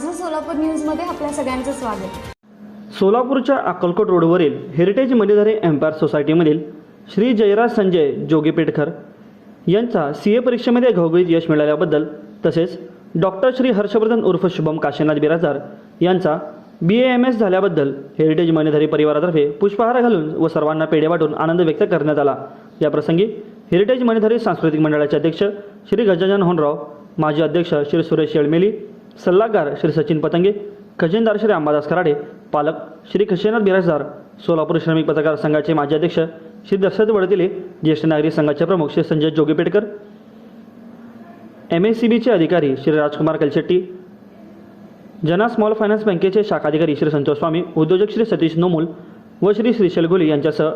माझं सोलापूर न्यूजमध्ये आपल्या सगळ्यांचं स्वागत. सोलापूरच्या अक्कलकोट रोडवरील हेरिटेज मलिधारे एम्पायर सोसायटीमधील श्री जयराज संजय जोगीपेठकर यांचा सी ए परीक्षेमध्ये घवघळीत यश मिळाल्याबद्दल तसेच डॉक्टर श्री हर्षवर्धन उर्फ शुभम काशीनाथ बिराजदार यांचा बी ए एम एस झाल्याबद्दल हेरिटेज मलिधारी परिवारातर्फे पुष्पहार घालून व सर्वांना पेढे वाटून आनंद व्यक्त करण्यात आला. याप्रसंगी हेरिटेज मलिधारी सांस्कृतिक मंडळाचे अध्यक्ष श्री गजानन होनराव माजी अध्यक्ष श्री सुरेश येळमेली सल्लागार श्री सचिन पतंगे खजिनदार श्री अंबादास कराडे पालक श्री खशेनाथ बिराजदार सोलापूर श्रमिक पत्रकार संघाचे माजी अध्यक्ष श्री दशरथ वडतिले ज्येष्ठ नागरिक संघाचे प्रमुख Shri Sanjay Jogipetkar M S C बीचे अधिकारी श्री राजकुमार कलशेट्टी जना स्मॉल फायनान्स बँकेचे शाखाधिकारी श्री संतोष स्वामी उद्योजक श्री सतीश नोमुल व श्री श्रीशैल गोली यांच्यासह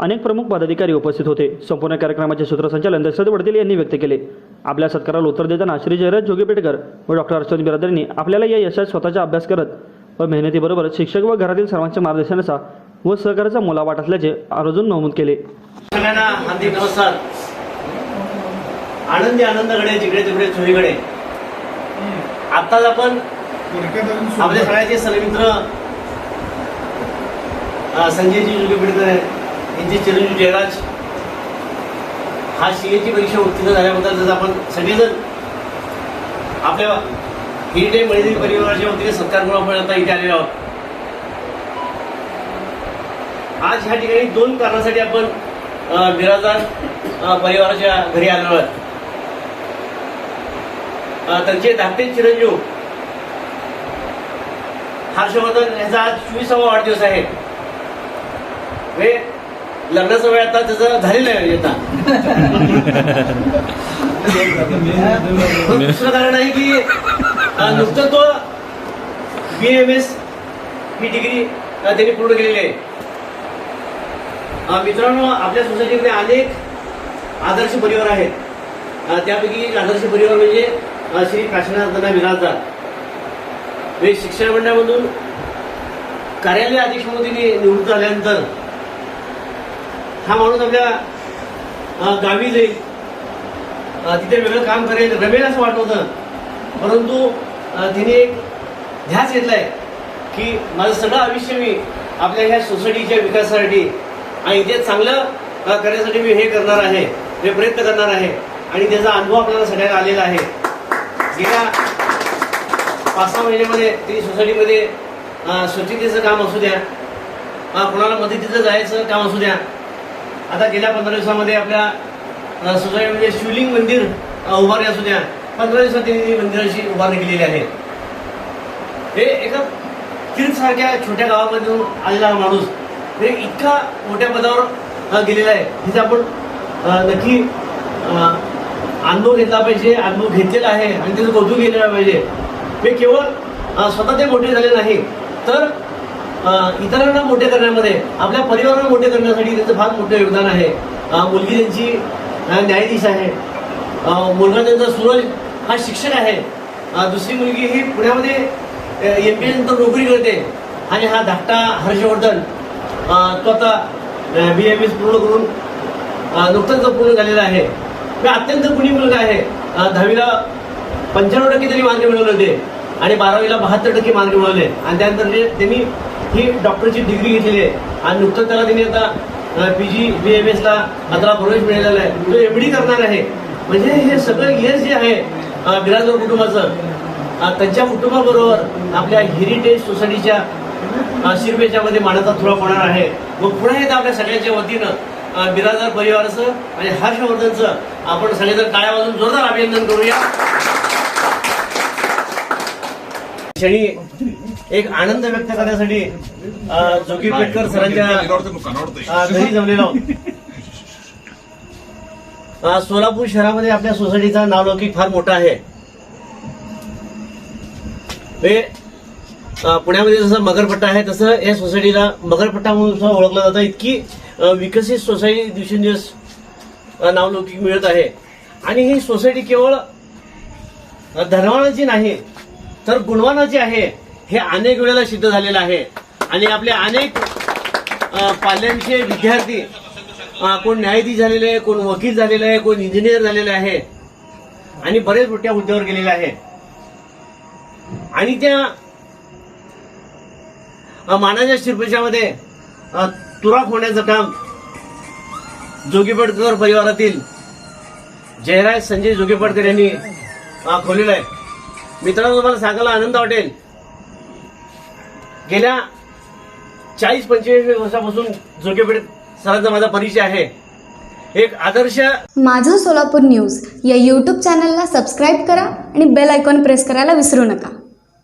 अनेक प्रमुख पदाधिकारी उपस्थित होते. संपूर्ण कार्यक्रमाचे सूत्रसंचालन दशरथ वडतिले यांनी व्यक्त केले. आपल्या सत्काराला उत्तर देताना श्री जयराज जोगेपेटकर व डॉक्टर हर्षवर्धन बिरादरींनी आपल्याला या यशात स्वतःचा अभ्यास करत व मेहनतीबरोबर शिक्षक व घरातील सर्वांच्या मार्गदर्शनाचा व सहकार्याचा मोलावाट असल्याचे आवर्जून नमूद केले. सगळ्यांना हार्दिक नमस्कार. आनंदी आनंदकडे जिकडे तिकडे चोहीकडे आत्ताच आपण आपल्या सगळ्याचे सलमित्र संजयजी जुगेपिडकर यांचे चिरंजीव जयराज. हा सीएची परीक्षा उत्तीर्ण झाल्याबद्दल जर आपण सगळेजण आपल्या हिरडे मळिदी परिवाराच्या वतीने सत्कार आपण आता इथे आलेलो आहोत. आज ह्या ठिकाणी दोन कारणासाठी आपण बिराजदार परिवाराच्या घरी आलेलो आहोत. त्यांचे धाकटे चिरंजीव हर्षवर्धन यांचा आज चोवीसावा वाढदिवस आहे. हे लग्नाचा वेळ आता त्याचा झालेला आहे आता. दुसरं कारण आहे की नुसतं तो बी एम एस ही डिग्री त्यांनी पूर्ण केलेली आहे. मित्रांनो आपल्या सोसायटीमध्ये अनेक आदर्श परिवार आहेत. त्यापैकी एक आदर्श परिवार म्हणजे श्री काशीनाथ विराजदार हे शिक्षण मंडळामधून कार्यालय अध्यक्ष म्हणून निवृत्त झाल्यानंतर हा माणूस आपल्या गावी जाईल तिथे वेगळं काम करेल रमेल असं वाटत होतं. परंतु तिने एक ध्यास घेतलाय की माझं सगळं आयुष्य मी आपल्या ह्या सोसायटीच्या विकासासाठी आणि इथे चांगलं करण्यासाठी मी हे करणार आहे. हे प्रयत्न करणार आहे. आणि त्याचा अनुभव आपल्याला सगळ्यांना आलेला आहे. गेल्या पाच सहा महिन्यामध्ये ती सोसायटीमध्ये स्वच्छतेचं काम असू द्या. कोणाला मदतीचं जायचं काम असू द्या. आता गेल्या पंधरा दिवसामध्ये आपल्या सोसायटी सोसायटीमध्ये म्हणजे शिवलिंग मंदिर उभारले असू द्या. पंधरा दिवसात त्यांनी मंदिराची उभारणी केलेली आहे. हे एका तीर्थसारख्या छोट्या गावामधून आलेला माणूस हे इतका मोठ्या पदावर गेलेला आहे. तिथे आपण नक्की अनुभव घेतला पाहिजे अनुभव घेतलेला आहे आणि त्याचं कौतुक केलेलं पाहिजे. हे केवळ स्वतः ते मोठे झाले नाही तर इतरांना मोठे करण्यामध्ये आपल्या परिवाराला मोठे करण्यासाठी त्यांचं फार मोठं योगदान आहे. मुलगी त्यांची न्यायाधीश आहे. मुलगा त्यांचा सूरज हा शिक्षक आहे. दुसरी मुलगी ही पुण्यामध्ये एम पी नंतर नोकरी करते. आणि हा धाकटा हर्षवर्धन तो आता बी एम एस पूर्ण करून अ, नुकतंच पूर्ण झालेला आहे. मी अत्यंत गुणी मुलगा आहे. दहावीला पंच्याण्णव टक्के तरी मार्क मिळवले होते. आणि बारावीला बहात्तर टक्के मार्क मिळवले. आणि त्यानंतर त्यांनी ही डॉक्टरची डिग्री घेतलेली आहे. आणि नुकतंच त्याला त्यांनी आता पी जी बी एम एसला आता प्रवेश मिळालेला आहे. तो एम डी करणार आहे. म्हणजे हे सगळं यश जे आहे बिराजदार कुटुंबाचं त्यांच्या कुटुंबाबरोबर आपल्या हेरिटेज सोसायटीच्या अ, शिरपेच्यामध्ये मानाचा थोडा होणार आहे. व पुन्हा एकदा आपल्या सगळ्यांच्या वतीनं बिराजदार परिवाराचं आणि हर्षवर्धनचं. आपण सगळेजण टाळ्या वाजून जोरदार अभिनंदन करूया. क्षणी एक आनंद व्यक्त करण्यासाठी जोगी पेटकर सरांच्या घरी जमलेलो आहोत. सोलापूर शहरामध्ये आपल्या सोसायटीचा नावलौकिक फार मोठा आहे. हे पुण्यामध्ये जसं मगरपट्टा आहे तसं या सोसायटीला मगरपट्टा म्हणून सुद्धा ओळखलं जातं. इतकी विकसित सोसायटी दिवसेंदिवस नावलौकिक मिळत आहे. आणि ही सोसायटी केवळ धनवानाची नाही तर गुणवानाची आहे हे अनेक वेळेला सिद्ध झालेलं आहे. आणि आपले अनेक पाल्यांचे विद्यार्थी कोण न्यायाधीश झालेले आहे कोण वकील झालेले आहे कोण इंजिनियर झालेले आहे. आणि बरेच मोठ्या हुद्द्यावर गेलेले आहे. आणि त्या मानाच्या शिरपेशामध्ये तुराक होण्याचं काम जोगीपेडकर परिवारातील जयराज संजय जोगेपडकर यांनी खोललेलं आहे. मित्रांनो तुम्हाला सांगायला आनंद वाटेल. गेल्या चाळीस पंचेचाळीस वर्षापासून जोगेपेठ सरांचा माझा परिचय आहे. एक आदर्श माझं सोलापूर न्यूज या यूट्यूब चॅनलला सबस्क्राईब करा आणि बेल आयकॉन प्रेस करायला विसरू नका.